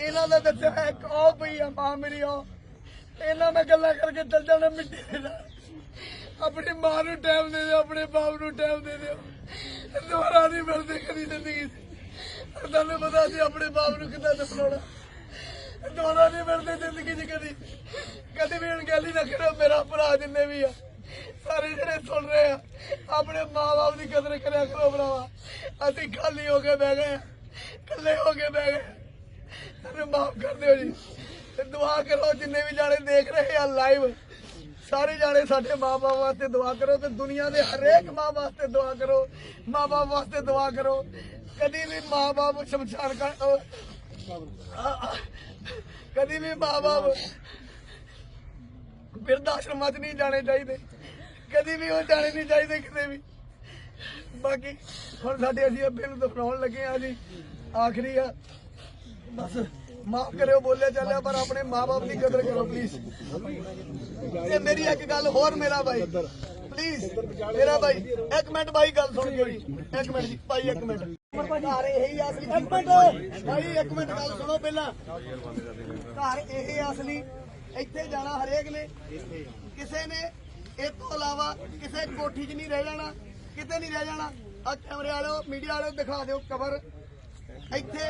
ਇਹਨਾਂ ਦਾ ਦੱਸਿਆ ਇੱਕ ਉਹ ਪਈ ਆ, ਮਾਂ ਮੇਰੀ ਉਹ। ਇਹਨਾਂ ਮੈਂ ਗੱਲਾਂ ਕਰਕੇ ਚੱਲ ਜਾਣਾ ਮਿੱਟੀ ਦੇ ਨਾਲ। ਆਪਣੀ ਮਾਂ ਨੂੰ ਟਾਈਮ ਦੇ ਦਿਓ, ਆਪਣੇ ਬਾਪ ਨੂੰ ਟਾਈਮ ਦੇ ਦਿਓ। ਦੁਬਾਰਾ ਨਹੀਂ ਮਿਲਦੇ ਕਦੀ ਜ਼ਿੰਦਗੀ 'ਚ। ਤੁਹਾਨੂੰ ਪਤਾ ਸੀ ਆਪਣੇ ਬਾਪ ਨੂੰ ਕਿੱਦਾਂ ਦਫਨਾਉਣਾ ਦੁਬਾਰਾ ਨਹੀਂ ਮਿਲਦੇ ਜ਼ਿੰਦਗੀ 'ਚ ਕਦੀ। ਕਦੀ ਵੀ ਅਣਗਹਿਲੀ ਨਾ ਕਰੋ, ਮੇਰਾ ਭਰਾ ਜਿੰਨੇ ਵੀ ਆ, ਸਾਰੇ ਜਿਹੜੇ ਸੁਣ ਰਹੇ ਆ, ਆਪਣੇ ਮਾਂ-ਬਾਪ ਦੀ ਕਦਰ ਕਰਿਆ ਕਰੋ ਭਰਾਵਾ। ਅਸੀਂ ਖਾਲੀ ਹੋ ਕੇ ਬਹਿ ਗਏ ਆ। ਇਕੱਲੇ ਹੋ ਕੇ ਬਹਿ ਗਏ ਸਾਨੂੰ ਮਾਫ ਕਰ ਦਿਓ ਜੀ। ਤੇ ਦੁਆ ਕਰੋ, ਜਿੰਨੇ ਵੀ ਜਾਣੇ ਦੇਖ ਰਹੇ ਆ ਲਾਈਵ ਸਾਰੇ ਜਾਣੇ ਸਾਡੇ ਮਾਪੇ ਵਾਸਤੇ ਦੁਆ ਕਰੋ ਤੇ ਦੁਨੀਆ ਦੇ ਹਰੇਕ ਮਾਂ ਵਾਸਤੇ ਦੁਆ ਕਰੋ। ਮਾਪੇ ਵਾਸਤੇ ਦੁਆ ਕਰੋ। ਕਦੀ ਵੀ ਮਾਂ-ਬਾਪ ਸ਼ਮਸ਼ਾਨ ਕਰ ਕਦੀ ਵੀ ਮਾਂ-ਬਾਪ ਬਿਰਧ ਆਸ਼ਰਮਾਂ 'ਚ ਨਹੀਂ ਜਾਣੇ ਚਾਹੀਦੇ। ਕਦੀ ਵੀ ਉਹ ਜਾਣੇ ਨਹੀਂ ਚਾਹੀਦੇ ਕਿਤੇ ਵੀ। ਬਾਕੀ ਹੁਣ ਸਾਡੇ ਅਸੀਂ ਅੱਬੇ ਨੂੰ ਦਫਨਾਉਣ ਲੱਗੇ ਆ ਜੀ। ਆਖਰੀ ਆ। ਬਸ। ਮਾਫ ਕਰਿਓ ਬੋਲਿਆ ਚੱਲਿਆ ਪਰ ਆਪਣੇ ਮਾਪੇ ਦੀ ਕਦਰ ਕਰੋ ਪਲੀਜ਼ ਤੇ ਮੇਰੀ ਇੱਕ ਗੱਲ ਹੋਰ ਮੇਰਾ ਭਾਈ। ਪਲੀਜ਼ ਮੇਰਾ ਭਾਈ ਇੱਕ ਮਿੰਟ ਭਾਈ ਗੱਲ ਸੁਣ ਜੀ। ਇੱਕ ਮਿੰਟ ਜੀ ਭਾਈ ਇੱਕ ਮਿੰਟ। ਘਰ ਇਹ ਹੀ ਅਸਲੀ ਇੱਕ ਮਿੰਟ। ਭਾਈ ਇੱਕ ਮਿੰਟ ਗੱਲ ਸੁਣੋ ਪਹਿਲਾਂ। ਘਰ ਇਹ ਅਸਲੀ। ਇੱਥੇ ਜਾਣਾ ਹਰੇਕ ਨੇ। ਕਿਸੇ ਨੇ ਇਹ ਤੋਂ ਇਲਾਵਾ ਕਿਸੇ ਕੋਠੀ 'ਚ ਨਹੀਂ ਰਹਿ ਜਾਣਾ ਕਿਤੇ ਨਹੀਂ ਰਹਿ ਜਾਣਾ। ਆ ਕੈਮਰੇ ਵਾਲਿਓ ਮੀਡੀਆ ਵਾਲਿਓ ਦਿਖਾ ਦਿਓ ਕਵਰ ਇੱਥੇ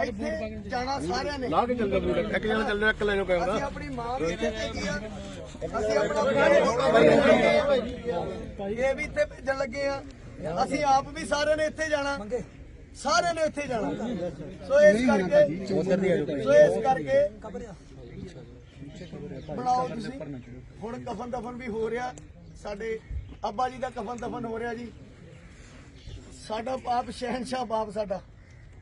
ਇੱਥੇ ਜਾਣਾ ਸਾਰਿਆਂ ਨੇ। ਲਾ ਕੇ ਚੱਲ ਜਾ ਇੱਕ ਜਣਾ ਚੱਲ ਰਿਹਾ ਇੱਕ ਲੈ ਜਾਓ ਕੈਮਰਾ ਅਸੀਂ ਆਪਣੀ ਮਾਂ ਵੀ ਇੱਥੇ ਭੇਜੀ ਆ? ਅਸੀਂ ਆਪਣਾ ਇਹ ਵੀ ਇੱਥੇ ਭੇਜਣ ਲੱਗੇ ਆ। ਅਸੀਂ ਆਪ ਵੀ ਸਾਰਿਆਂ ਨੇ ਇੱਥੇ ਜਾਣਾ। ਸਾਰਿਆਂ ਨੇ ਇੱਥੇ ਜਾਣਾ। ਸੋ ਇਸ ਕਰਕੇ ਸੋ ਇਸ ਕਰਕੇ ਬਣਾਓ ਤੁਸੀਂ। ਹੁਣ ਕਫਨ ਦਫਨ ਵੀ ਹੋ ਰਿਹਾ। ਸਾਡੇ ਅੱਬਾ ਜੀ ਦਾ ਕਫਨ ਦਫਨ ਹੋ ਰਿਹਾ ਜੀ। ਸਾਡਾ ਬਾਪ ਸ਼ਹਿਨशाह ਬਾਪ ਸਾਡਾ।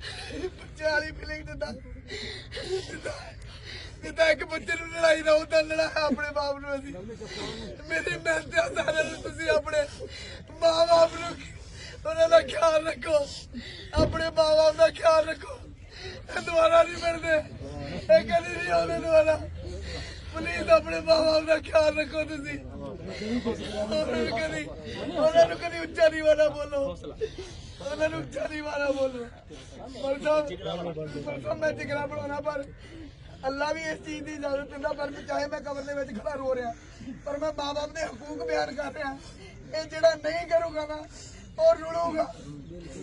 ਬੱਚੇ ਵਾਲੀ ਫੀਲਿੰਗ ਦਿੰਦਾ। ਜਿੱਦਾਂ ਇੱਕ ਬੱਚੇ ਨੂੰ ਲੜਾਈ ਦਾ ਉਦਾਂ ਲੜਾਇਆ ਆਪਣੇ ਬਾਪ ਨੂੰ ਅਸੀਂ। ਮੇਰੀ ਮਿਹਨਤ ਆ ਸਾਰਿਆਂ ਨੂੰ ਤੁਸੀਂ ਆਪਣੇ ਮਾਂ ਬਾਪ ਨੂੰ ਉਹਨਾਂ ਦਾ ਖਿਆਲ ਰੱਖੋ। ਆਪਣੇ ਮਾਂ ਬਾਪ ਦਾ ਖਿਆਲ ਰੱਖੋ। ਇਹ ਦੁਬਾਰਾ ਨਹੀਂ ਮਿਲਦੇ। ਇਹ ਕਦੀ ਨਹੀਂ ਆਉਂਦੇ ਦੁਬਾਰਾ। ਪਲੀਜ਼ ਆਪਣੇ ਮਾਂ ਬਾਪ ਦਾ ਖਿਆਲ ਰੱਖੋ ਤੁਸੀਂ। ਉਹਨਾਂ ਨੂੰ ਕਦੀ ਉਹਨਾਂ ਨੂੰ ਕਦੀ ਉੱਚਾ ਨਹੀਂ ਵਾਲਾ ਬੋਲੋ। ਉਹਨਾਂ ਨੂੰ ਉੱਚਾ ਨਹੀਂ ਬੋਲੋ। ਪਰਸੋਂ ਮੈਂ ਟਿਕਰਾ ਬਣਾਉਣਾ, ਪਰ ਅੱਲਾ ਵੀ ਇਸ ਚੀਜ਼ ਦੀ ਇਜਾਜ਼ਤ ਦਿੰਦਾ, ਪਰ ਚਾਹੇ ਮੈਂ ਕਬਰ ਦੇ ਵਿੱਚ ਖੜਾ ਰੋ ਰਿਹਾ। ਪਰ ਮੈਂ ਮਾਂ ਬਾਪ ਦੇ ਹਕੂਕ ਬਿਆਨ ਕਰ ਰਿਹਾ। ਇਹ ਜਿਹੜਾ ਨਹੀਂ ਕਰੂਗਾ ਨਾ, ਉਹ ਰੁਲੂਗਾ।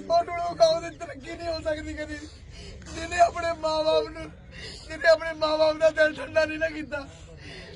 ਉਹ ਰੁਲੂਗਾ, ਉਹਦੀ ਤਰੱਕੀ ਨਹੀਂ ਹੋ ਸਕਦੀ ਕਦੀ। ਜਿਹਨੇ ਆਪਣੇ ਮਾਂ ਬਾਪ ਨੂੰ ਜਿਹਨੇ ਆਪਣੇ ਮਾਂ ਬਾਪ ਦਾ ਦਿਲ ਠੰਡਾ ਨਹੀਂ ਨਾ ਕੀਤਾ।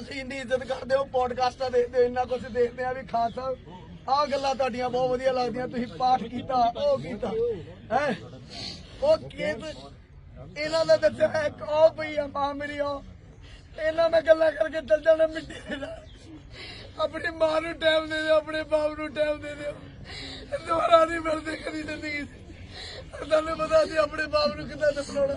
ਤੁਸੀਂ ਇੰਨੀ ਇੱਜ਼ਤ ਕਰਦੇ ਹੋ ਪੋਡਕਾਸਟਾਂ ਦੇਖਦੇ ਹੋ, ਇੰਨਾ ਕੁਝ ਦੇਖਦੇ ਆ ਵੀ ਖਾਨ ਸਾਹਿਬ ਆਹ ਗੱਲਾਂ ਤੁਹਾਡੀਆਂ ਬਹੁਤ ਵਧੀਆ ਲੱਗਦੀਆਂ, ਤੁਸੀਂ ਪਾਠ ਕੀਤਾ, ਉਹ ਕੀਤਾ, ਹੈ? ਉਹ ਕਿਸ ਇਹਨਾਂ ਦਾ ਦੱਸਿਆ ਇੱਕ, ਉਹ ਪਈ ਆ, ਮਾਂ ਮੇਰੀ, ਉਹ। ਇਹਨਾਂ ਨਾਲ ਗੱਲਾਂ ਕਰਕੇ ਚੱਲ ਜਾਣਾ ਮਿੱਟੀ ਦੇ ਨਾਲ। ਆਪਣੀ ਮਾਂ ਨੂੰ ਟਾਈਮ ਦੇ ਦਿਓ, ਆਪਣੇ ਬਾਪ ਨੂੰ ਟਾਈਮ ਦੇ ਦਿਓ। ਦੁਬਾਰਾ ਨਹੀਂ ਮਿਲਦੇ ਕਦੀ ਜ਼ਿੰਦਗੀ ਤੁਹਾਨੂੰ ਪਤਾ ਸੀ ਆਪਣੇ ਬਾਪ ਨੂੰ ਕਿੱਦਾਂ ਦਫਨਾਉਣਾ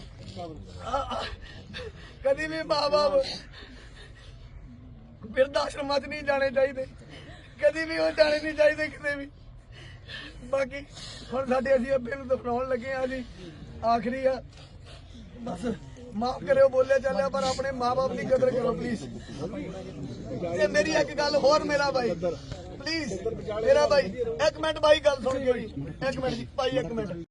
ਕਦੀ ਵੀ ਮਾਂ-ਬਾਪ ਬਿਰਧ ਆਸ਼ਰਮਾਂ 'ਚ ਨਹੀਂ ਜਾਣੇ ਚਾਹੀਦੇ। ਕਦੀ ਵੀ ਉਹ ਜਾਣੇ ਨਹੀਂ ਚਾਹੀਦੇ ਕਿਤੇ ਵੀ। ਬਾਕੀ ਹੁਣ ਸਾਡੇ ਅਸੀਂ ਅੱਬੇ ਨੂੰ ਦਫਨਾਉਣ ਲੱਗੇ ਆ ਜੀ। ਆਖਰੀ ਆ। ਬਸ ਮਾਫ ਕਰਿਓ, ਬੋਲਿਆ ਚੱਲਿਆ, ਪਰ ਆਪਣੇ ਮਾਪੇ ਦੀ ਕਦਰ ਕਰੋ ਪਲੀਜ਼ ਤੇ ਮੇਰੀ ਇੱਕ ਗੱਲ ਹੋਰ ਮੇਰਾ ਭਾਈ ਪਲੀਜ਼ ਮੇਰਾ ਭਾਈ, ਇੱਕ ਮਿੰਟ ਭਾਈ ਗੱਲ ਸੁਣ ਕੇ ਜੀ ਇੱਕ ਮਿੰਟ ਜੀ, ਭਾਈ, ਇੱਕ ਮਿੰਟ।